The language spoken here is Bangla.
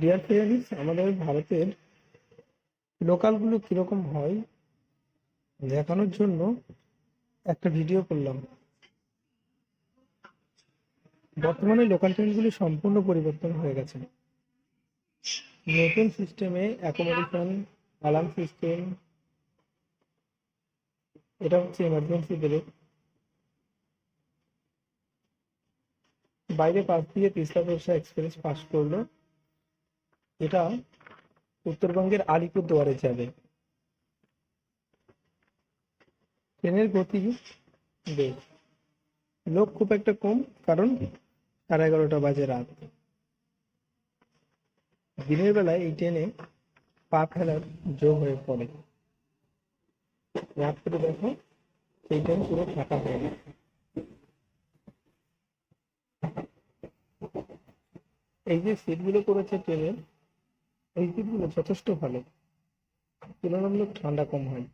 ডিয়ার ফ্রেন্ডস আমাদের ভারতের লোকালগুলো কীরকম হয়, দেখানোর জন্য একটা ভিডিও করলাম। বর্তমানে লোকাল ট্রেনগুলি সম্পূর্ণ পরিবর্তন হয়ে গেছে। নতুন সিস্টেমে অ্যাকোমোডেশন অ্যালার্ম সিস্টেম এটা হচ্ছে এমার্জেন্সি ব্রেক বাইরে পাশ দিয়ে তিস্তা তোরসা এক্সপ্রেস পাস করল। এটা উত্তরবঙ্গের আলিপুরদুয়ারে যাবে। ট্রেনের গতি বেশ। লোক খুব একটা কম, কারণ সাড়ে এগারোটা বাজে রাত। দিনের বেলায় এই ট্রেনে পা ফেলার যোগ হয়ে পড়ে। রাত্রে দেখো, সেই ট্রেন পুরো ফাঁকা হয়ে এই যে সিটগুলো করেছে ট্রেনের এই দ্বীপগুলো যথেষ্ট ভালো। তুলনামূলক ঠান্ডা কম হয়।